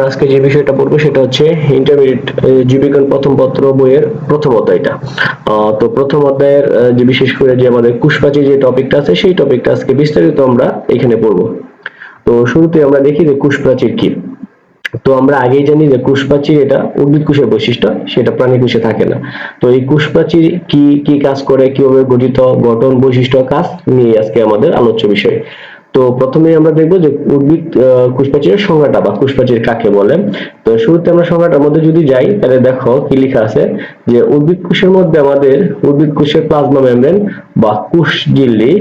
আমরা আজকে যে বিষয়টা পড়ব সেটা হচ্ছে ইন্টারমিডিয়েট জীবিকার প্রথম পত্র বইয়ের প্রথম অধ্যায়টা। তো প্রথম অধ্যায়ের যে বিশেষ করে যে আমাদের কুশপাচি যে টপিকটা আছে, সেই টপিকটা আজকে বিস্তারিত আমরা এখানে পড়ব। তো শুরুতে আমরা দেখি যে কুশপ্রাচীর কি। তো আমরা আগেই জানি যে কুশপ্রাচীর এটা উদ্ভিদ কোষের বৈশিষ্ট্য, সেটা প্রাণী কোষে থাকে না। তো এই কুশপ্রাচীর কি কি কাজ করে, কীভাবে গঠিত গঠন বৈশিষ্ট্য কাজ নিয়ে আজকে আমাদের আলোচ্য বিষয়। তো প্রথমে আমরা দেখব যে উদ্ভিদ কোষপ্রাচীরের সংজ্ঞাটা বা কোষপ্রাচীর কাকে বলে। তো শুরুতে আমরা সংজ্ঞাটার মধ্যে যদি যাই, তাহলে দেখো কি লেখা আছে যে উদ্ভিদ কোষের মধ্যে আমাদের উদ্ভিদ কোষের প্লাজমা মেমব্রেন বা কোষ ঝিল্লি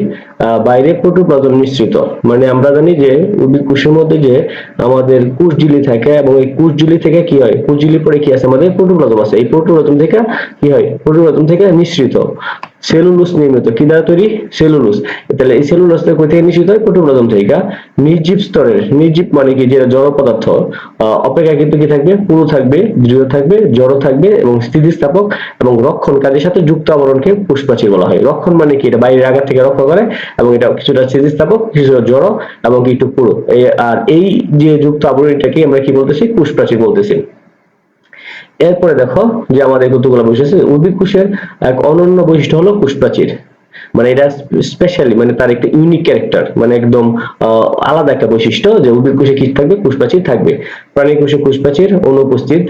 বাইরে প্রোটোপ্লাজম মিশ্রিত। মানে আমরা জানি যে উদ্ভিদ কোষের মধ্যে যে আমাদের কোষ ঝিল্লি থাকে এবং এই কোষ ঝিল্লি থেকে কি হয়? কোষ ঝিল্লি পরে কি আছে? আমাদের প্রোটোপ্লাজম আছে। এই প্রোটোপ্লাজম থেকে কি হয়? প্রোটোপ্লাজম থেকে মিশ্রিত। সেলুলোজ নির্মিত। কি দ্বারা তৈরি? সেলুলোজ। তাহলে এই সেলুলোজ থেকে থেকে নিশ্চিত হয়? প্রোটোপ্লাজম থেকে। নির্জীব স্তরের নির্জীব মানে কি? যেটা জড় পদার্থ। অপেক্ষা কিন্তু কি থাকবে? পুরু থাকবে, দৃঢ় থাকবে, জড় থাকবে এবং স্থিতিস্থাপক এবং রক্ষণ কাজের সাথে যুক্ত আবরণকে পুষ্পাচী বলা হয়। রক্ষণ মানে কি? এটা বাইরের আঘাত থেকে রক্ষা করে এবং এটা কিছুটা স্থিতিস্থাপক, কিছুটা জড় এবং কি একটু পুরু। আর এই যে যুক্ত আবরণটাকে আমরা কি বলতেছি? পুষ্পাচী বলতেছি। এরপরে দেখো যে আমাদের কতগুলো বৈশিষ্ট্য উদ্ভিদ কোষের এক অনন্য বৈশিষ্ট্য হলো কোষপ্রাচীর। মানে এটা স্পেশালি মানে তার একটা ইউনিক ক্যারেক্টার মানে একদম আলাদা একটা বৈশিষ্ট্য যে উদ্ভিদ কোষে কি থাকবে? কোষপ্রাচীর থাকবে। প্রাণী কোষে কোষপ্রাচীর অনুপস্থিত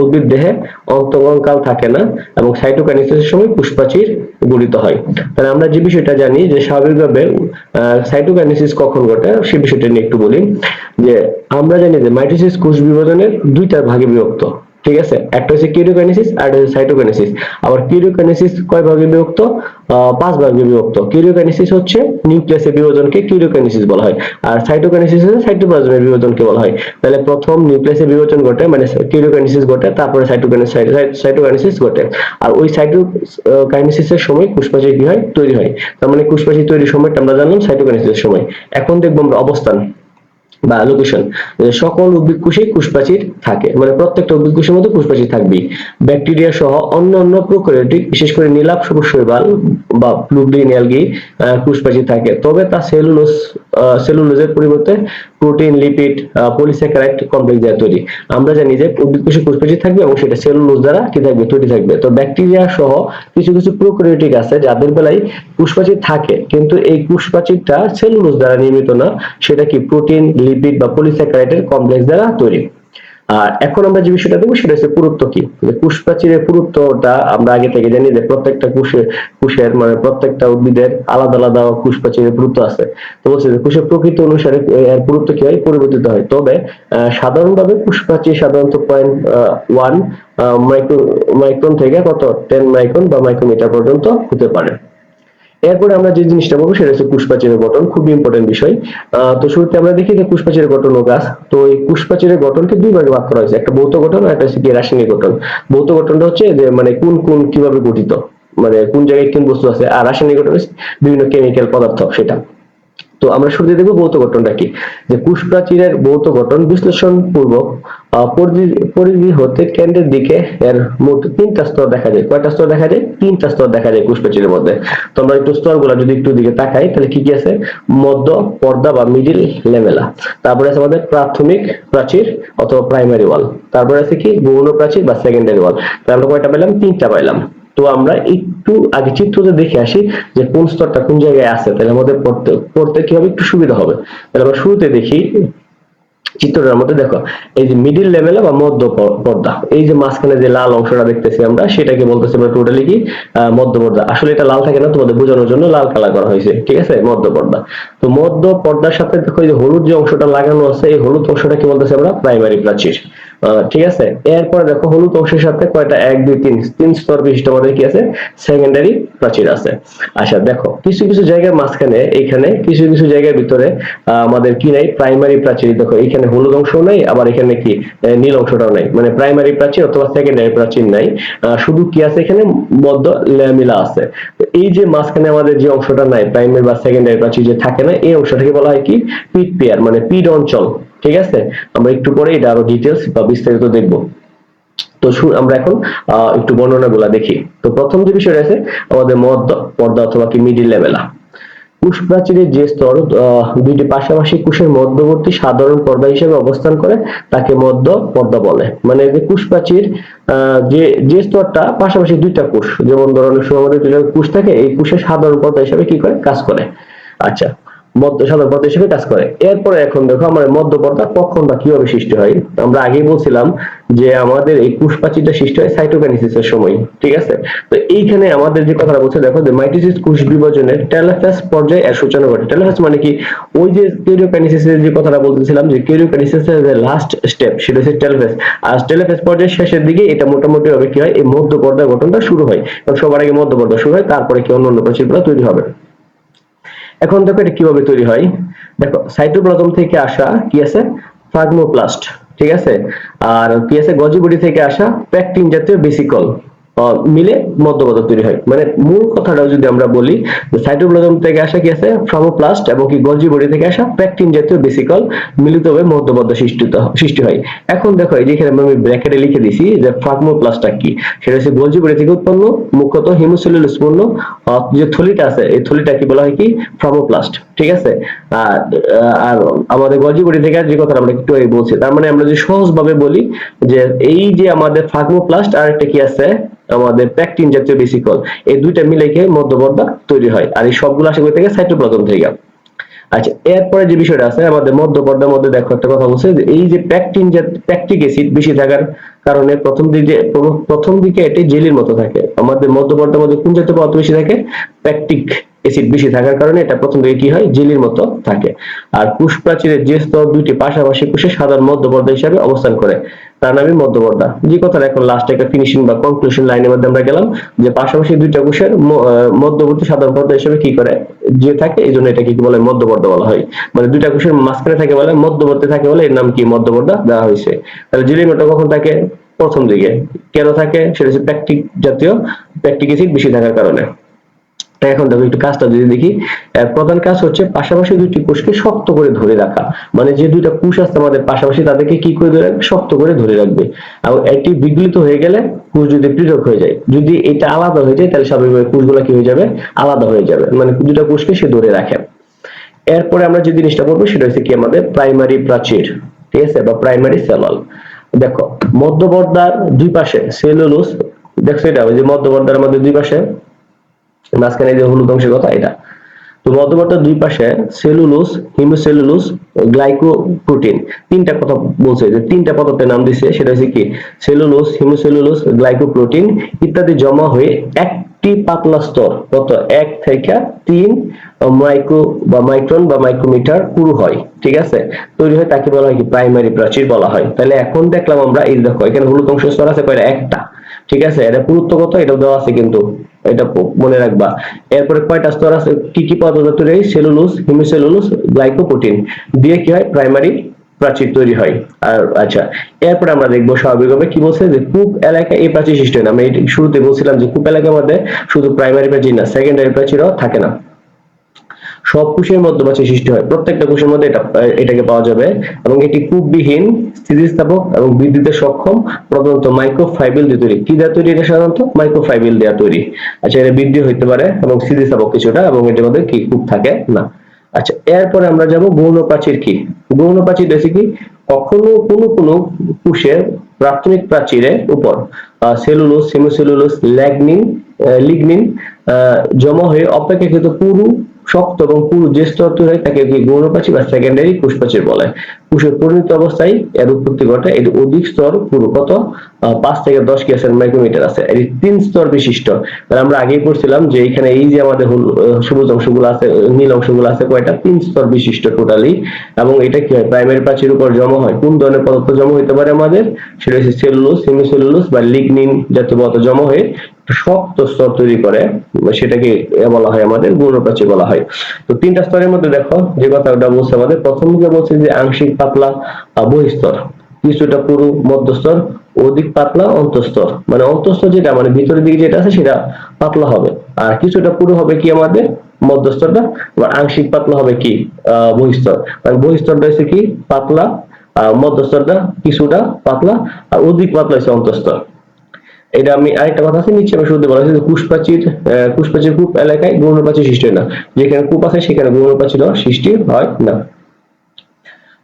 উদ্ভিদ দেহে অন্তরঙ্কাল থাকে না এবং সাইটোকাইনেসিসের সময় কোষপ্রাচীর গঠিত হয়। তাহলে আমরা যে বিষয়টা জানি যে স্বাভাবিকভাবে সাইটোকাইনেসিস কখন ঘটে সে বিষয়টা নিয়ে একটু বলি। যে আমরা জানি যে মাইটোসিস কোষ বিভাজনের দুইটা ভাগে বিভক্ত। ঠিক আছে? একটা হচ্ছে কিউরিওকাইনেসিস আর একটা হচ্ছে সাইটোকাইনেসিস। আবার কিউরিওকাইনেসিস কয় ভাগে বিভক্ত? পাঁচ ভাগে বিভক্ত। কিউরিওকাইনেসিস হচ্ছে নিউক্লিয়াসের বিভাজনকে কিউরিওকাইনেসিস বলা হয়। আর সাইটোকাইনেসিস হচ্ছে সাইটোপ্লাজমের বিভাজনকে বলা হয়। তাহলে প্রথম নিউক্লিয়াসের বিভাজন ঘটে মানে কিউরিওকাইনেসিস ঘটে, তারপরে সাইটোকাইনেসিস সাইটোকাইনেসিস ঘটে। আর ওই সাইটোকাইনেসিসের সময় কুশপাচি কি হয়? তৈরি হয়। তার মানে কুশপাচি তৈরির সময়টা আমরা জানলাম সাইটোকাইনেসিসের সময়। এখন দেখব আমরা অবস্থান। বা লোকেশন সকল উদ্ভিদ কোষে কোষপ্রাচীর থাকে মানে প্রত্যেকটা উদ্ভিদ কোষের মধ্যে কোষপ্রাচীর থাকবে ব্যাকটেরিয়া সহ অন্য অন্য প্রোক্যারিওটিক, বিশেষ করে নীলাভ শৈবাল বা ব্লুগ্রিন অ্যালগি কোষপ্রাচীর থাকে। তবে তা সেলুলোজ সেলুলোজের পরিবর্তে প্রোটিন লিপিড পলিস্যাকারাইড কমপ্লেক্স দ্বারা তৈরি। আমরা জানি যে উদ্ভিদ কোষে কোষপ্রাচীর থাকবে এবং সেটা সেলুলোজ দ্বারা কি থাকবে? তৈরি থাকবে। তো ব্যাকটেরিয়া সহ কিছু কিছু প্রোক্যারিওটিক আছে যাদের বেলায় কোষপ্রাচীর থাকে, কিন্তু এই কোষপ্রাচীরটা সেলুলোজ দ্বারা নির্মিত না। সেটা কি প্রোটিন লিপিড বা পলিস্যাকারাইডের কমপ্লেক্স দ্বারা তৈরি। আর এখন আমরা যে বিষয়টা দেখব সেটা হচ্ছে পুরুত্ব কি? যে কোষপ্রাচীরের পুরুত্বটা আমরা আগে থেকে জানি যে প্রত্যেকটা কোষের কোষের মানে প্রত্যেকটা উদ্ভিদের আলাদা আলাদা কোষপ্রাচীরের পুরুত্ব আছে। তো বলছে যে কোষের প্রকৃতি অনুসারে এর পুরুত্ব কি হয়? পরিবর্তিত হয়। তবে সাধারণভাবে কোষপ্রাচীর সাধারণত পয়েন্ট ওয়ান মাইক্রো মাইক্রন থেকে কত? টেন মাইক্রন বা মাইক্রোমিটার পর্যন্ত হতে পারে। এরপরে আমরা যে জিনিসটা বলব সেটা হচ্ছে কুশপাচিরের গঠন খুব ইম্পর্টেন্ট বিষয়। তো শুরুতে আমরা দেখি যে কুশপাচিরের গঠন ও গাছ। তো এই কুশপাচিরের গঠনকে দুই ভাগে ভাগ করা হয়েছে। একটা ভৌত গঠন আর একটা হচ্ছে রাসায়নিক গঠন। ভৌত গঠনটা হচ্ছে যে মানে কোন কোন কীভাবে গঠিত? মানে কোন জায়গায় কোন বস্তু আছে? আর রাসায়নিক গঠন বিভিন্ন কেমিক্যাল পদার্থ, সেটা। তো আমরা শুরুতে দেখব ভৌত গঠনটা কি? যে কোষপ্রাচীরের ভৌত গঠন বিশ্লেষণ পূর্বক পরিধি হতে কেন্দ্রের দিকে এর মোট তিনটা স্তর দেখা যায়। কয়টা স্তর দেখা যায়? তিনটা স্তর দেখা যায় কোষপ্রাচীরের মধ্যে। তো আমরা একটু স্তরগুলো যদি একটু দিকে তাকাই, তাহলে কি কি আছে? মধ্য, পর্দা বা মিডিল লেমেলা তারপরে আছে আমাদের প্রাথমিক প্রাচীর অথবা প্রাইমারি ওয়াল তারপরে আছে কি? গৌণ প্রাচীর বা সেকেন্ডারি ওয়াল তাহলে আমরা কয়টা পেলাম তিনটা পাইলাম। তো আমরা একটু আগে চিত্রতে দেখে আসি যে কোন স্তরটা কোন জায়গায় আছে, তাহলে আমাদের পড়তে পড়তে কি হবে? একটু সুবিধা হবে। তাহলে আমরা শুরুতে দেখি চিত্রটার মধ্যে, দেখো, এই যে মিডিল লেভেলে বা মধ্য পর্দা। এই যে মাঝখানে যে লাল অংশটা দেখতেছি আমরা, সেটাকে বলতেছি আমরা টোটালি কি মধ্য পর্দা। আসলে এটা লাল থাকে না, তোমাদের বোঝানোর জন্য লাল কালার করা হয়েছে, ঠিক আছে? মধ্য পর্দা। তো মধ্য পর্দার সাথে দেখো এই যে হলুদ যে অংশটা লাগানো আছে, এই হলুদ অংশটা কি বলতেছি আমরা? প্রাইমারি প্রাচীর। ঠিক আছে? এরপরে দেখো হলুদ অংশের সাথে কয়টা? এক, দুই, তিন। তিন স্তর বিশিষ্ট আমাদের কি আছে? সেকেন্ডারি প্রাচীর আছে। আচ্ছা দেখো, কিছু কিছু জায়গার মাঝখানে এখানে কিছু কিছু জায়গার ভিতরে আমাদের কি নাই? প্রাইমারি প্রাচীর। দেখো এখানে হলুদ অংশ নাই, আবার এখানে কি? নীল অংশটাও নাই। মানে প্রাইমারি প্রাচীর অথবা সেকেন্ডারি প্রাচীর নাই। শুধু কি আছে এখানে? মধ্য ল্যামিলা আছে। এই যে মাঝখানে আমাদের যে অংশটা নাই প্রাইমারি বা সেকেন্ডারি প্রাচীর যে থাকে না, এই অংশটাকে বলা হয় কি? পিট পেয়ার মানে পিড অঞ্চল। ঠিক আছে? আমরা একটু পরে এটা আরও ডিটেলস বা বিস্তারিত দেখব। তো আমরা এখন একটু বর্ণনাগুলা দেখি। তো প্রথম যে বিষয়টা আছে, আমাদের মধ্য পর্দা অথবা কি মিডিল লেভেলা কোষ প্রাচীরের যে স্তর দুইটি পাশাপাশি কোষের মধ্যবর্তী সাধারণ পর্দা হিসেবে অবস্থান করে, তাকে মধ্য পর্দা বলে। মানে যে কোষ প্রাচীর যে যে স্তরটা, পাশাপাশি দুইটা কোষ যেমন ধরো অনেক সময় আমাদের কোষ থাকে, এই কোষের সাধারণ পর্দা হিসেবে কি করে? কাজ করে। আচ্ছা। সাধারণ পর্দা হিসেবে কাজ করে। এরপরে এখন দেখো আমার মধ্য পর্দা কখনটা কীভাবে সৃষ্টি হয়। আমরা আগেই বলছিলাম যে আমাদের এই কোষ প্রাচীরটা সৃষ্টি হয় সাইটোকাইনেসিসের সময়, ঠিক আছে? তো এইখানে আমাদের যে কথাটা বলছে, দেখো যে মাইটোসিস কোষ বিভাজনের টেলোফেজ পর্যায়ে এর সূচনা ঘটে। টেলোফেজ মানে কি? ওই যে কেরিওকাইনেসিসের যে কথাটা বলতেছিলাম যে কেরিওকাইনেসিসের যে লাস্ট স্টেপ সেটা হচ্ছে টেলোফেজ আর টেলোফেজ পর্যায়ের শেষের দিকে এটা মোটামুটি হবে কি হয়? এই মধ্য পর্দা গঠনটা শুরু হয়। এবং সবার আগে মধ্য পর্দা শুরু হয়, তারপরে কি অন্য অন্য প্রাচীরগুলো তৈরি হবে। এখন দেখো এটা কীভাবে তৈরি হয়। দেখো সাইটোপ্লাজম থেকে আসা কি আছে? ফার্মোপ্লাস্ট ঠিক আছে? আর কি আছে? গজিবডি থেকে আসা প্যাকটিন জাতীয় বেসিকল মিলে মধ্যপদার্থ তৈরি হয়। মানে মূল কথাটা যদি আমরা বলি সাইটোপ্লাজম থেকে আসা কি আছে? ফ্রামোপ্লাস্ট এবং কি গলজি বডি থেকে আসা প্যাকটিন জাতীয় বেসিকল মিলিত হয়ে মধ্যপদার্থ সৃষ্টি হয়। এখন দেখো, এই যে এখানে আমি ব্র্যাকেটে লিখে দিছি যে ফ্রাগমোপ্লাস্টটা কি? সেটা হচ্ছে গলজি বডি থেকে উৎপন্ন, মুখ্যত হিমোসেলুলোস পূর্ণ যে থলিটা আছে, এই থলিটা কি বলা হয় কি? ফ্রামোপ্লাস্ট ঠিক আছে? আর আমাদের গলজি বডি থেকে যে কথা আমরা একটু বলছি, তার মানে আমরা যদি সহজভাবে বলি যে এই যে আমাদের ফ্রাগমোপ্লাস্ট আর একটা কি আছে? আমাদের প্যাকটিন জাতীয় বেসিকল এই দুইটা মিলে গিয়ে মধ্যপর্দা তৈরি হয়। আর এই সবগুলো আসে কই থেকে সাইটোপ্লাজম থেকে। আচ্ছা এরপরে যে বিষয়টা আছে, আমাদের মধ্যপর্দার মধ্যে দেখো একটা কথা বলছে যে এই যে প্যাকটিন প্যাকটিক অ্যাসিড বেশি থাকার কারণে প্রথম দিকে প্রথম দিকে এটি জেলির মতো থাকে। আমাদের মধ্যপর্দার মধ্যে কোন জাতীয় পদার্থ বেশি থাকে? প্যাকটিক অ্যাসিড বেশি থাকার কারণে এটা প্রথম দিকে কি হয়, জেলির মতো থাকে। আর কোষ প্রাচীরের যে স্তর দুইটি পাশাপাশি কোষে সাধারণ মধ্যপর্দা হিসাবে অবস্থান করে তার নামই মধ্যপর্দা যে কথাটা এখন লাস্ট একটা ফিনিশিং বা কনক্লুশন লাইনের মধ্যে আমরা গেলাম, যে পাশাপাশি দুইটা কোষের মধ্যবর্তী সাধারণ পর্দা হিসেবে কি করে, যে থাকে এই জন্য এটাকে কি বলে মধ্যপর্দা বলা হয়। মানে দুইটা কোষের মাঝখানে থাকে বলে, মধ্যবর্তী থাকে বলে এর নাম কি মধ্যপর্দা দেওয়া হয়েছে। তাহলে জেলির মতো কখন থাকে? প্রথম দিকে। কেন থাকে? সেটা হচ্ছে প্যাকটিক জাতীয়, প্যাকটিক এসিড বেশি থাকার কারণে। এখন দেখো, একটু কাজটা যদি দেখি প্রধান কাজ হচ্ছে পাশাপাশি দুইটি কোষকে শক্ত করে ধরে রাখা। মানে যে দুইটা কোষ আছে আমাদের পাশাপাশি তাদেরকে কি করে ধরে রাখবে? শক্ত করে ধরে রাখবে। এবং এটি বিগলিত হয়ে গেলে কোষ যদি পৃথক হয়ে যায়, যদি এটা আলাদা হয়ে যায়, তাহলে স্বাভাবিকভাবে কোষগুলো কি হয়ে যাবে? আলাদা হয়ে যাবে। মানে দুইটা কোষকে সে ধরে রাখে। এরপরে আমরা যে জিনিসটা করব সেটা হচ্ছে কি আমাদের প্রাইমারি প্রাচীর, ঠিক আছে? বা প্রাইমারি সেলল। দেখো, মধ্যবর্দার দুই পাশে, সেলুলোস, দেখছ এটা? ওই যে মধ্যবর্দার মধ্যে দুই পাশে মাঝখানে যে হলুদ অংশের কথা, এটা। তো মধ্যবর্তার দুই পাশে সেলুলোস হিমোসেলুলোস গ্লাইকোপ্রোটিন, তিনটা কথা বলছে। যে তিনটা পদার্থের নাম দিছে, সেটা হচ্ছে কি? সেলুলোস হিমোসেলুলোস গ্লাইকোপ্রোটিন ইত্যাদি জমা হয়ে একটি পাতলা স্তর কত এক থেকে তিন মাইক্রো বা মাইক্রন বা মাইক্রোমিটার পুরু হয়, ঠিক আছে? তৈরি হয় তাকে বলা হয় কি? প্রাইমারি প্রাচীর বলা হয়। তাহলে এখন দেখলাম আমরা, এই দেখো, এখানে হলুদ অংশ স্তর আছে কয়টা? একটা। ঠিক আছে? এটা পুরুত্ব কত? এটাও দেওয়া আছে কিন্তু। এটা মনে রাখবা। এরপরে কয়টা স্তর আছে? কি কি পদার্থ তৈরি হয়? Cellulose hemicellulose glycoprotein. দিয়ে কি হয়? প্রাইমারি প্রাচীর তৈরি হয়। আর আচ্ছা এরপরে আমরা দেখব স্বাভাবিকভাবে কি বলছে যে কূপ, এলাকা, এই প্রাচীর সৃষ্টি হয় না। আমরা শুরুতে বলছিলাম যে কূপ, এলাকার মধ্যে শুধু প্রাইমারি প্রাচীর না সেকেন্ডারি প্রাচীরও থাকে না। সব কোষের মধ্যে প্রাচীর সৃষ্টি হয়। প্রত্যেকটা কোষের মধ্যে এটা, এটাকে পাওয়া যাবে এবং এটি কূপবিহীন স্থিতিস্থাপক এবং বিদ্যুতের সক্ষম, প্রধানত মাইক্রোফাইবেল দিয়ে তৈরি। কি দিয়ে তৈরি এটা সাধারণত? মাইক্রোফাইবেল দেওয়া তৈরি। আচ্ছা এটা বৃদ্ধি হইতে পারে এবং স্থিতিস্থাপক কিছুটা এবং এটার মধ্যে কি কূপ থাকে? না। আচ্ছা এরপরে আমরা যাব গৌণ প্রাচীর কি? গৌণ প্রাচীর হচ্ছে কি? কখনো কোনো কোনো কোষের প্রাথমিক প্রাচীরের উপর সেলুলোস সেমিসেলুলোস ল্যাগনিন লিগনিন জমা হয়ে অপেক্ষাকৃত পুরু শক্ত এবং পুরু যে স্তর তৈরি হয়, তাকে গৌণ প্রাচীর বা সেকেন্ডারি কোষ প্রাচীর বলে। কোষের পরিণত অবস্থায় এর উৎপত্তি ঘটে। এটি অধিক স্তর পুরু কত? পাঁচ থেকে দশ কিলোমিটার মাইক্রোমিটার আছে। এটি তিন স্তর বিশিষ্ট। তাহলে আমরা আগেই পড়ছিলাম যে এখানে এই যে আমাদের সবুজ অংশগুলো আছে, নীল অংশগুলো আছে, কয়টা? তিন স্তর বিশিষ্ট টোটালি এবং এটা কি হয়? প্রাইমারি প্রাচীর উপর জমা হয়। কোন ধরনের পদার্থ জমা হতে পারে আমাদের? সেটা হচ্ছে সেলুলোস সেমিসেলুলোস বা লিগনিন জাতীয় পদার্থ জমা হয়ে শক্ত স্তর তৈরি করে। সেটাকে বলা হয় আমাদের গৌণ প্রাচীর বলা হয়। তো তিনটা স্তরের মধ্যে দেখো, যে কথাটা বলছে আমাদের। প্রথম দিকে বলছে যে আংশিক পাতলা বহিস্তর। কিছুটা পুরু মধ্যস্তর অধিক পাতলা অন্তঃস্তর। মানে অন্তঃস্তর যেটা মানে ভিতরের দিকে যেটা আছে সেটা পাতলা হবে। আর কিছুটা পুরু হবে কি আমাদের? মধ্যস্তরটা। আবার আংশিক পাতলা হবে কি? বহিস্তর। মানে বহিস্তরটা হচ্ছে কি? পাতলা। মধ্যস্তরটা কিছুটা পাতলা। আর অধিক পাতলা হচ্ছে অন্তঃস্তর। এটা আমি আরেকটা কথা আছে নিচে আমি শুরুতে বলা হয়েছে আহ, কুশপ্রাচীর কূপ এলাকায় গৌণপ্রাচীর সৃষ্টি হয় না। যেখানে কূপ আছে সেখানে গৌণপ্রাচীর সৃষ্টি হয় না।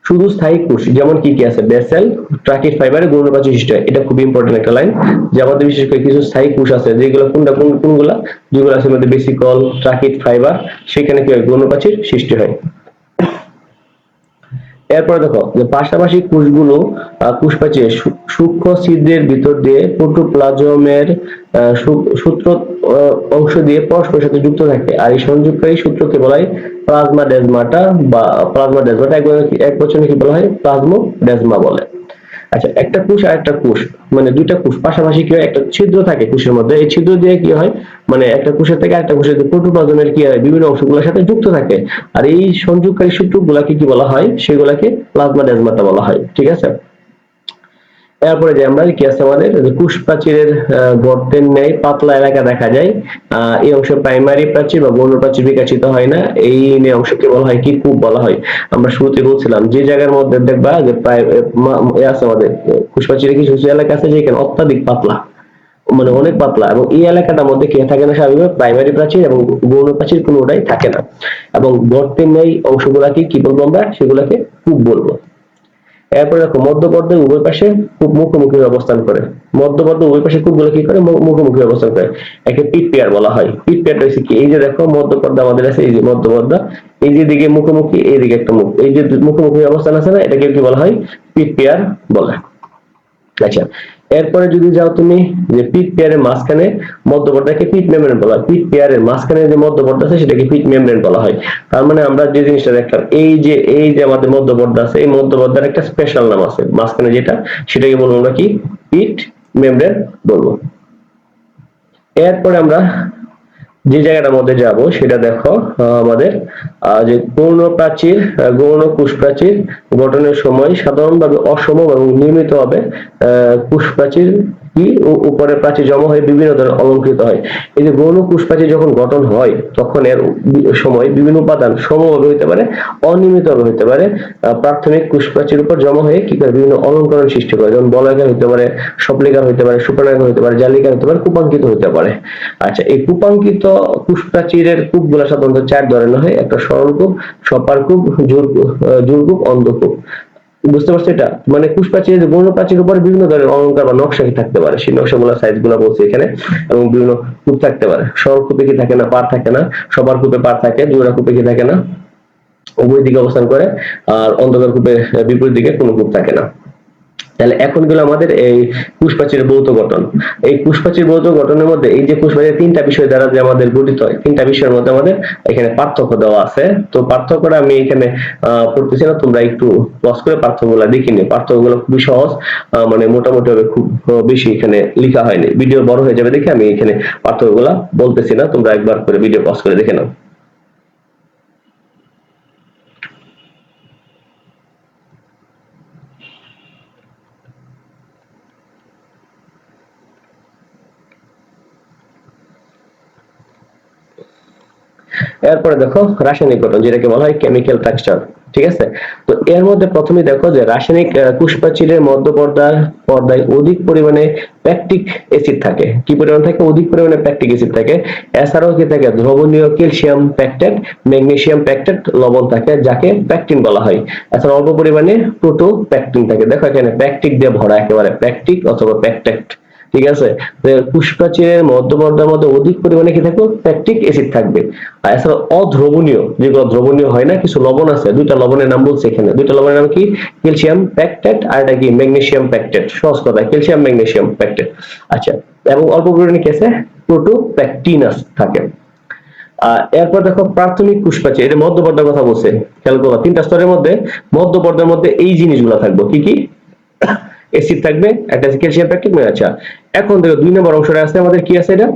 শুধু স্থায়ী কোষ, যেমন কি কি আছে? বেসেল ট্রাকিট ফাইবারে সৃষ্টি হয়। এটা খুব ইম্পর্টেন্ট একটা লাইন যে আমাদের বিশেষ করে কিছু স্থায়ী কোষ আছে, যেগুলো কোনটা, কোন, কোনগুলা? যেগুলো আছে মধ্যে বেসিকল ট্রাকিট ফাইবার সেখানে কি হয়? গৌণপ্রাচীর সৃষ্টি হয়। এরপরে দেখো যে পাশাপাশি কোষগুলো কোষপ্রাচীরের সূক্ষ্ম ছিদ্রের ভিতর দিয়ে প্রোটোপ্লাজমের সূত্র অংশ দিয়ে পরস্পরের সাথে যুক্ত থাকে। আর এই সংযোগকারী সূত্রকে বলা হয় প্লাজমা ডেজমাটা বা, প্লাজমা ডেজমাটা এক বছরে কি বলা হয় প্লাজমো ডেজমা বলে। আচ্ছা একটা কোষ আর একটা কোষ মানে দুইটা কোষ পাশাপাশি কি হয়? একটা ছিদ্র থাকে কোষের মধ্যে। এই ছিদ্র দিয়ে কি হয়? মানে একটা কোষের থেকে আরেকটা কোষের প্রোটোপ্লাজমের কি হয়? বিভিন্ন অংশগুলোর সাথে যুক্ত থাকে। আর এই সংযোগকারী সূত্রগুলাকে কি বলা হয়? সেগুলাকে প্লাজমা ডেজমাটা বলা হয়। ঠিক আছে? এরপরে যে আমরা কি আছে আমাদের? কুশ প্রাচীরের গর্তের ন্যায় পাতলা এলাকা দেখা যায়। আহ, এই অংশ প্রাইমারি প্রাচীর বা গৌণ প্রাচীর বিকশিত হয় না। এই অংশকে বলা হয়? কি কূপ বলা হয়? আমরা শুরুতে বলছিলাম যে জায়গার মধ্যে দেখবা যে প্রায় আছে আমাদের কোষ প্রাচীরের কিছু কিছু এলাকা আছে যেখানে অত্যাধিক পাতলা মানে অনেক পাতলা। এবং এই এলাকাটার মধ্যে কে থাকে না স্বাভাবিকভাবে? প্রাইমারি প্রাচীর এবং গৌণ প্রাচীর কোনোটাই থাকে না। এবং গর্তের ন্যায় অংশগুলাকে কি বলব আমরা? সেগুলাকে কূপ বলব। এরপরে দেখো মধ্যপর্দায় উভয় পাশে খুব মুখোমুখি অবস্থান করে। মধ্যপর্দা উভয় পাশে কূপগুলো কি করে? মুখোমুখি অবস্থান করে। একে পিট পেয়ার বলা হয়। পিট পেয়ারটা হচ্ছে কি? এই যে দেখো, মধ্যপর্দা আমাদের আছে, এই যে মধ্যপর্দা। এই যে দিকে মুখোমুখি, এই দিকে একটা মুখ। এই যে মুখোমুখি অবস্থান আছে না, এটাকে কি বলা হয়? পিট পেয়ার বলে। আচ্ছা এরপরে যদি যাও তুমি যে পিট পেয়ারের মাঝখানে মধ্যপর্দাকে পিট মেমব্রেন বলা হয়। পিট পেয়ারের মাঝখানে যে মধ্যপর্দা আছে, সেটাকে পিট মেমব্রেন বলা হয়। তার মানে আমরা যে জিনিসটা দেখলাম, এই যে এই যে আমাদের মধ্যপর্দা আছে, এই মধ্যপর্দার একটা স্পেশাল নাম আছে। মাঝখানে যেটা, সেটাকে বলব আমরা কি? পিট মেমব্রেন বলব। এরপরে আমরা যে জায়গাটার মধ্যে যাব সেটা দেখো আমাদের যে গৌণ প্রাচীর গৌণ কোষ প্রাচীর গঠনের সময় সাধারণভাবে অসম এবং নির্মিত হবে কোষ প্রাচীর কি? উপরে প্রাচীর জমা হয়ে বিভিন্ন ধরনের অলঙ্কৃত হয়। এই যে গৌণ কোষ প্রাচীর যখন গঠন হয়, তখন এর সময় বিভিন্ন উপাদান সমভাবে হতে পারে, অনিয়মিতভাবে হতে পারে। প্রাথমিক কোষ প্রাচীর উপর জমা হয়ে কি করে? বিভিন্ন অলঙ্করণ সৃষ্টি করে। যেমন বলয়কার হতে পারে সপ্লিকার হতে পারে সুপর্ণাকার হতে পারে, জালিকার হতে পারে, কুপাঙ্কিত হতে পারে। আচ্ছা এই কূপাঙ্কিত কোষ প্রাচীরের কূপগুলো সাধারণত চার ধরনের হয়। একটা সরল কূপ সপার কূপ জোর কূপ অন্ধকূপ। বুঝতে পারছ এটা? মানে কুশ প্রাচীর গৌণ প্রাচীর উপরে বিভিন্ন ধরনের অলঙ্কার বা নকশা কি থাকতে পারে? সেই নকশা নকশাগুলো সাইজগুলো বলছে এখানে এবং বিভিন্ন কূপ থাকতে পারে। সরল কূপে কি থাকে না? পার থাকে না। সবার কূপে পার থাকে দুরা কূপে কি থাকে না? উভয় দিকে অবস্থান করে, আর অন্ধকার কূপে বিপরীত দিকে কোনো কূপ থাকে না। তাহলে এখন গেল আমাদের এই পুষ্পাচির ভৌত গঠন। এই পুষ্পাচির ভৌত গঠনের মধ্যে এই যে পুষ্পাচির তিনটা বিষয় দ্বারা যে আমাদের গঠিত হয় তিনটা বিষয়ের মধ্যে আমাদের এখানে পার্থক্য দেওয়া আছে। তো পার্থক্যটা আমি এখানে আহ, পড়তেছি না তোমরা একটু পজ করে পার্থক্যগুলো দেখে নিও। পার্থক্যগুলো খুবই সহজ মানে মোটামুটি ভাবে খুব বেশি এখানে লেখা হয়নি। ভিডিও বড় হয়ে যাবে দেখে আমি এখানে পার্থক্যগুলো বলতেছি না তোমরা একবার করে ভিডিও পজ করে দেখে নাও। এরপরে দেখো রাসায়নিক গঠন যেটাকে বলা হয় কেমিক্যাল স্ট্রাকচার ঠিক আছে? তো এর মধ্যে প্রথমে দেখো যে রাসায়নিক আহ, কোষপ্রাচীরের মধ্য পর্দার পর্দায় অধিক পরিমাণে প্যাকটিক অ্যাসিড থাকে। কি পরিমাণ থাকে? অধিক পরিমাণে প্যাকটিক অ্যাসিড থাকে। এছাড়াও কি থাকে? দ্রবণীয় ক্যালসিয়াম প্যাকটেট ম্যাগনেসিয়াম প্যাকটেট লবণ থাকে যাকে প্যাকটিন বলা হয়। এছাড়া অল্প পরিমাণে প্রোটো প্যাকটিন থাকে। দেখো এখানে প্যাকটিক দিয়ে ভরা একেবারে প্যাকটিক অথবা প্যাকটেট ঠিক আছে? পুষ্পাচিরের মধ্যপর্দার মধ্যে অধিক পরিমাণে কি থাকবে? প্যাকটিক অ্যাসিড থাকবে। আর এছাড়া অদ্রবণীয়, যেগুলো দ্রবণীয় হয় না, কিছু লবণ আছে, দুইটা লবণের নাম বলছে এখানে। দুইটা লবণের নাম কি? ক্যালসিয়াম প্যাকটেট আর এটা কি? Magnesium pectate. সহজ কথা, ক্যালসিয়াম, ম্যাগনেসিয়াম প্যাকটেট। আচ্ছা এবং অল্প পরিমাণে কি আছে? প্রোটোপ্যাকটিনাস থাকে। এরপর দেখো প্রাথমিক কুষ্পাচি এটা মধ্যপর্দার কথা বলছে, খেয়াল করো তিনটা স্তরের মধ্যে মধ্যপর্দার মধ্যে এই জিনিসগুলো থাকবে। কি কি? অ্যাসিড থাকবে, একটা ক্যালসিয়াম প্যাকটিক আচ্ছা এখন দেখো, দুই নম্বর অংশটা আছে আমাদের কি আছে এটা?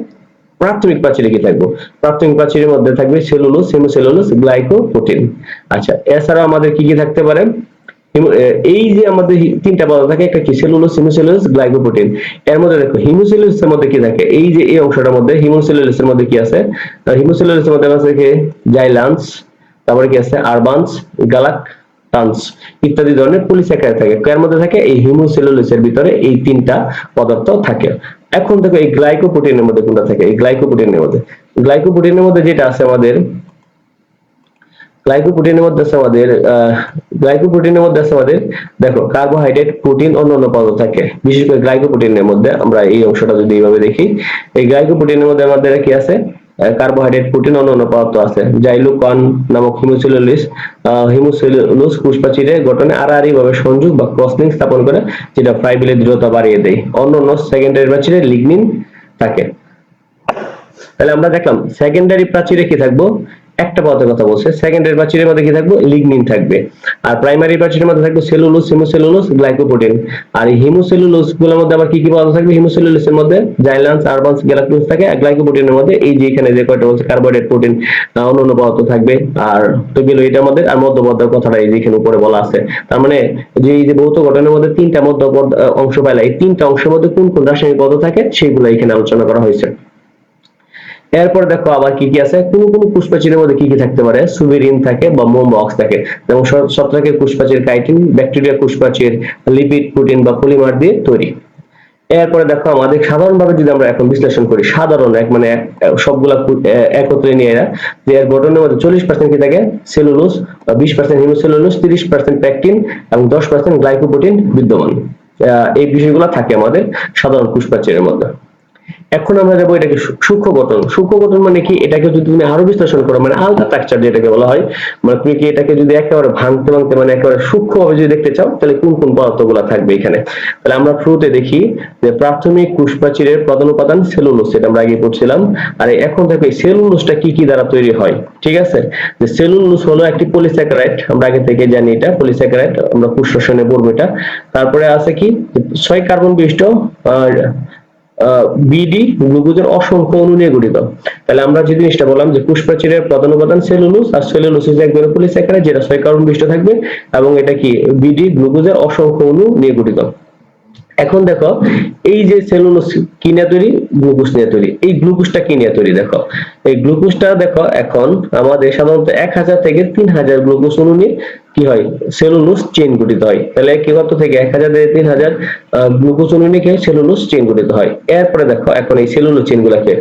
প্রাথমিক প্রাচীরে কি থাকবে? প্রাথমিক প্রাচীরের মধ্যে থাকবে সেলুলোজ হেমোসেলুলোজ গ্লাইকোপ্রোটিন আচ্ছা এছাড়া আমাদের কি কি থাকতে পারে? এই যে আমাদের তিনটা পদার্থ থাকে, একটা কি? সেলুলোজ হিমোসেলুলোজ গ্লাইকোপ্রোটিন এর মধ্যে দেখো হিমোসেলুলোজের মধ্যে কি থাকে? এই যে এই অংশটার মধ্যে হিমোসেলুলোজের মধ্যে কি আছে? হিমোসেলুলোজের মধ্যে আছে কি? জাইলান্স তারপরে কি আছে? আরবান্স গালাকটান্স ইত্যাদি ধরনের পলিস্যাকারাইড থাকে। এর মধ্যে থাকে? এই হিমোসেলুলোজের ভিতরে এই তিনটা পদার্থ থাকে। এখন দেখো এই গ্লাইকোপ্রোটিনের মধ্যে কোনটা থাকে? এই গ্লাইকোপ্রোটিনের মধ্যে। গ্লাইকোপ্রোটিনের মধ্যে যেটা আছে আমাদের, গ্লাইকোপ্রোটিনের মধ্যে আছে আমাদের গ্লাইকোপ্রোটিনের মধ্যে আছে আমাদের, দেখো কার্বোহাইড্রেট প্রোটিন অন্যান্য পদার্থ থাকে। বিশেষ করে গ্লাইকোপ্রোটিনের মধ্যে আমরা এই অংশটা যদি এইভাবে দেখি, এই গ্লাইকোপ্রোটিনের মধ্যে আমাদের কি আছে? কার্বোহাইড্রেট প্রোটিন অন্যান্য পদার্থ আছে। জাইলোকন নামক হিমোসেলুলিস হিমোসেলুলোস পুষ্পাচিরে গঠনে আড়াআড়ি ভাবে সংযোগ বা ক্রসলিং স্থাপন করে, যেটা ফাইব্রিলের দৃঢ়তা বাড়িয়ে দেয়। অন্যান্য সেকেন্ডারি প্রাচীরে লিগনিন থাকে। তাহলে আমরা দেখলাম সেকেন্ডারি প্রাচীরে কি থাকব? একটা পদার্থের কথা বলছে সেকেন্ডারি প্রাচীরের মধ্যে কি থাকবে? লিগনিন থাকবে। আর প্রাইমারি প্রাচীরের মধ্যে থাকবে সেলুলোজ হিমোসেলুলোজ গ্লাইকোপ্রোটিন আর হিমোসেলুলোজগুলোর মধ্যে আবার কি কি পদার্থ থাকবে? হিমোসেলুলোজের মধ্যে জাইলান্স আরবান্স গ্যালাক্টোজ থাকে। আর গ্লাইকোপ্রোটিনের মধ্যে এই যে এখানে যে কয়টা বলছে কার্বোহাইড্রেট প্রোটিন অন্যান্য পদার্থ থাকবে। আর তো গেল এটার মধ্যে। আর মধ্যপর্দার কথাটা এই যে এখানে উপরে বলা আছে। তার মানে যে এই যে ভৌত গঠনের মধ্যে তিনটা মধ্যপদ অংশ পাইলা এই তিনটা অংশের মধ্যে কোন কোন রাসায়নিক পদার্থ থাকে, সেগুলো এখানে আলোচনা করা হয়েছে। এরপর দেখো আবার কি কি আছে? কোন কোন পুষ্পাচিরের মধ্যে কি কি থাকতে পারে? সুবেরিন থাকে বা মোমবক্স থাকে। যেমন ছত্রাকের পুষ্পাচির কাইটিন, ব্যাকটেরিয়া পুষ্পাচির লিপিড প্রোটিন বা পলিমার দিয়ে তৈরি। এরপরে দেখো আমাদের সাধারণভাবে যদি আমরা এখন বিশ্লেষণ করি, সাধারণ এক মানে সবগুলা একত্রে নিয়ে এরা, যে এর গঠনের মধ্যে চল্লিশ পার্সেন্ট কি থাকে? সেলুলোজ বিশ পার্সেন্ট হিমোসেলুলোজ তিরিশ পার্সেন্ট প্যাকটিন এবং দশ পার্সেন্ট গ্লাইকোপ্রোটিন বিদ্যমান। এই বিষয়গুলো থাকে আমাদের সাধারণ পুষ্পাচিরের মধ্যে। এখন আমরা যাব এটাকে সূক্ষ্ম গঠন। সূক্ষ্ম গঠন মানে কি? এটাকে যদি তুমি আরও বিশ্লেষণ করো মানে আলট্রা স্ট্রাকচার যেটাকে বলা হয় মানে তুমি কি এটাকে যদি একেবারে ভাঙতে ভাঙতে মানে একেবারে সূক্ষ্মভাবে যদি দেখতে চাও, তাহলে কোন কোন পদার্থ পদার্থগুলো থাকবে এখানে? তাহলে আমরা শুরুতে দেখি যে প্রাথমিক কুষ্পাচিরের প্রধান উপাদান সেলুলোজ, এটা আমরা আগে পড়ছিলাম। আর এখন দেখো এই সেলুলোজটা কি কি দ্বারা তৈরি হয়? ঠিক আছে? যে সেলুলোজ হলো একটি পলিস্যাকারাইড আমরা আগে থেকে জানি এটা পলিস্যাকারাইড আমরা কুষ্ঠশনে পড়ব এটা তারপরে আছে কি? ছয় কার্বন বিশিষ্ট বিডি গ্লুকোজের অসংখ্য অণু নিয়ে গঠিত। তাহলে আমরা যে জিনিসটা বললাম যে পুষ্পাচিরের প্রধান উপাদান সেলুলোজ, আর সেলুলোজ হচ্ছে এক পলিস্যাকারাইড যেটা ছয় কার্বন বিশিষ্ট থাকবে, এবং এটা কি? বিডি গ্লুকোজের অসংখ্য অণু নিয়ে গঠিত। এখন দেখো, এই যে সেলুলোজ কি নিয়ে তৈরি? গ্লুকোজ নিয়ে তৈরি। এই গ্লুকোজটা কি নিয়ে তৈরি দেখো? এই গ্লুকোজটা দেখো, এখন আমাদের সাধারণত এক হাজার থেকে তিন হাজার গ্লুকোজ অণু নিয়ে কি হয়? সেলুলোজ চেইন গঠিত হয়। তাহলে কি কত থেকে? এক হাজার থেকে তিন হাজার গ্লুকোজ অণু নিয়ে সেলুলোজ চেইন গঠিত হয়। এরপরে দেখো, এখন এই সেলুলোজ চেইন গুলাকে।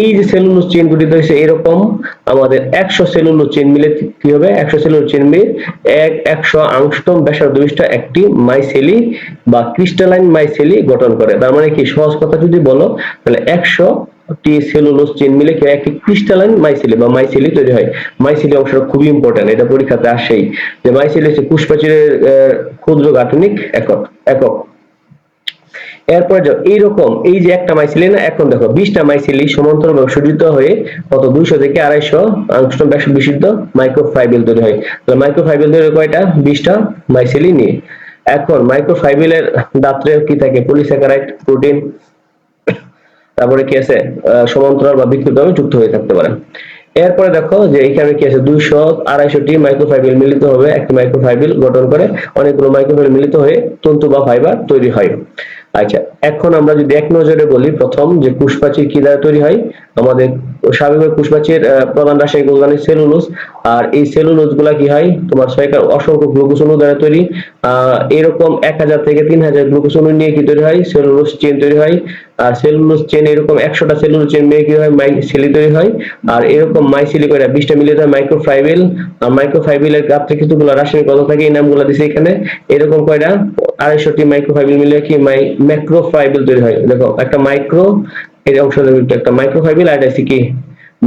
এই যে সেলুলোজ চেইন গঠিত হয়েছে, এরকম আমাদের একশো সেলুলোজ চেইন মিলে কি হবে? একশো সেলুলোজ চেইন মিলে এক, একশো আংশতম ব্যাসার্ধ বিশিষ্ট একটি মাইসেলি বা ক্রিস্টালাইন মাইসেলি গঠন করে। তার মানে কি? সহজ কথা যদি বলো, তাহলে একশো টি সেলুলোজ চেন মিলে একটি ক্রিস্টালাইন বা তৈরি হয়। অংশটা খুবই ইম্পর্টেন্ট এটা পরীক্ষাতে আসেই। যে হচ্ছে ক্ষুদ্র গাঠনিক একক একক। এইরকম, এই যে একটা মাইসিলি না, এখন দেখো, বিশটা মাইসিলি সজ্জিত হয়ে কত, দুইশো থেকে আড়াইশো আংস্ট্রম ব্যাস বিশুদ্ধ মাইক্রোফাইবেল তৈরি হয়। তাহলে মাইক্রোফাইবেল তৈরি কয়টা? বিশটা মাইসিলি নিয়ে। এখন মাইক্রোফাইবেলের দাত্রে কি থাকে? পলিস্যাকারাইড প্রোটিন তারপরে কি আছে? সমান্তরাল বা বিকৃতভাবে যুক্ত হয়ে থাকতে পারে। এরপরে দেখো যে এখানে কি আছে? দুইশো আড়াইশোটি মাইক্রোফাইবেল মিলিত হবে। একটি মাইক্রোফাইবেল গঠন করে অনেকগুলো মাইক্রোফাইবেল মিলিত হয়ে তন্তু বা ফাইবার তৈরি হয়। আচ্ছা এখন আমরা যদি এক নজরে বলি, প্রথম যে পুষ্পাচির কি দ্বারা তৈরি হয়? আমাদের স্বাভাবিক পুষ্পাচির প্রধান রাসায়নিক উপাদান সেলুলোজ। আর এই সেলুলোজগুলা কি হয়? তোমার ছয়কার অসংখ্য গ্লুকোজ অণু দ্বারা তৈরি। আহ, এরকম এক হাজার থেকে তিন হাজার গ্লুকোজ অণু নিয়ে কি তৈরি হয়? সেলুলোজ চেন তৈরি হয়। আর সেলুলোজ চেন এরকম একশোটা সেলুলোজ চেন নিয়ে কি হয়? মাইসিলি তৈরি হয়। আর এরকম মাইসিলি করে বিশটা মিলিয়ে হয় মাইক্রোফাইবেল আর মাইক্রোফাইবেলের গাত্রে কিছুগুলো রাসায়নিক পদার্থ থাকে, এই নামগুলো দিছে এখানে। এরকম কয়টা? আড়াইশোটি মাইক্রোফাইবেল মিলে কি মাই ম্যাক্রোফাইবেল তৈরি হয়। দেখো, একটা মাইক্রো এই অংশ একটা মাইক্রোফাইবেল আর এটা কি?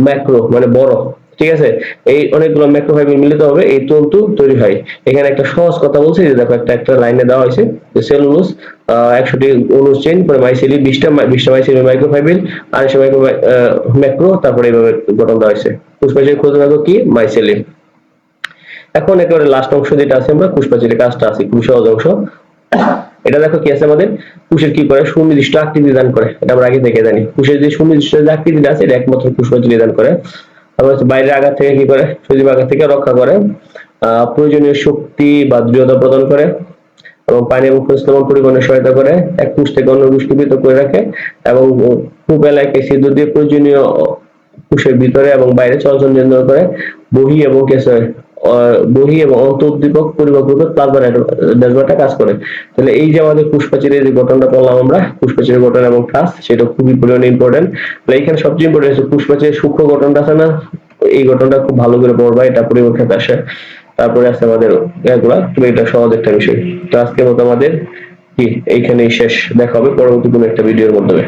ম্যাক্রো মানে বড় ঠিক আছে? এই অনেকগুলো ম্যাক্রোফাইবেল মিলিত হবে, এই তন্তু তৈরি হয়। এখানে একটা সহজ কথা বলছি যে দেখো, একটা একটা লাইনে দেওয়া হয়েছে যে সেলুলোজ একশোটি অনুজ চেইন পরে মাইসেলি বিশটা বিশটা মাইসেলি মাইক্রোফাইবেল আর এসে মাইক্রো ম্যাক্রো তারপরে এইভাবে গঠন দেওয়া হয়েছে। পুষ্পাচির খোঁজ রাখো কি? মাইসেলি এখন একেবারে লাস্ট অংশ যেটা আছে আমরা পুষ্পাচিরের কাজটা আছে খুব সহজ অংশ। এটা দেখো কি আছে আমাদের? কুশের কি করে? সুনির্দিষ্ট আকৃতি দান করে। এটা আমরা আগে থেকে জানি। কুশের যে সুনির্দিষ্ট যে আকৃতিটা আছে, এটা একমাত্র পুষ্পাঞ্জলি দান করে। বাইরের আঘাত থেকে কি করে? সজীব আঘাত থেকে রক্ষা করে প্রয়োজনীয় শক্তি বা দৃঢ়তা প্রদান করে এবং পানি এবং খোঁজতমন পরিবহনে সহায়তা করে এক পুষ থেকে অন্য পুষ্টি করে রাখে এবং খুব এলাকায় সিদ্ধ দিয়ে প্রয়োজনীয় কোষের ভিতরে এবং বাইরে চলাচল নিয়ন্ত্রণ করে বহি এবং আহ, বহি এবং অন্তর্দীপক পরিমাপ রূপে প্লাজমা নেটওয়ার্কটা কাজ করে। তাহলে এই যে আমাদের কুশপাচিরের যে গঠনটা করলাম আমরা কুশপাচিরের গঠন এবং কাজ, সেটা খুবই পরিমাণে ইম্পর্টেন্ট তাহলে এখানে সবচেয়ে ইম্পর্টেন্ট হচ্ছে কুশপাচিরের সূক্ষ্ম গঠনটা আছে না? এই গঠনটা খুব ভালো করে পড়বা, এটা পরীক্ষাতে আসে। তারপরে আছে আমাদের এগুলা এটা সহজ একটা বিষয়। তো আজকের মতো আমাদের কি? এইখানেই শেষ। দেখা হবে পরবর্তী কোনো একটা ভিডিওর মাধ্যমে।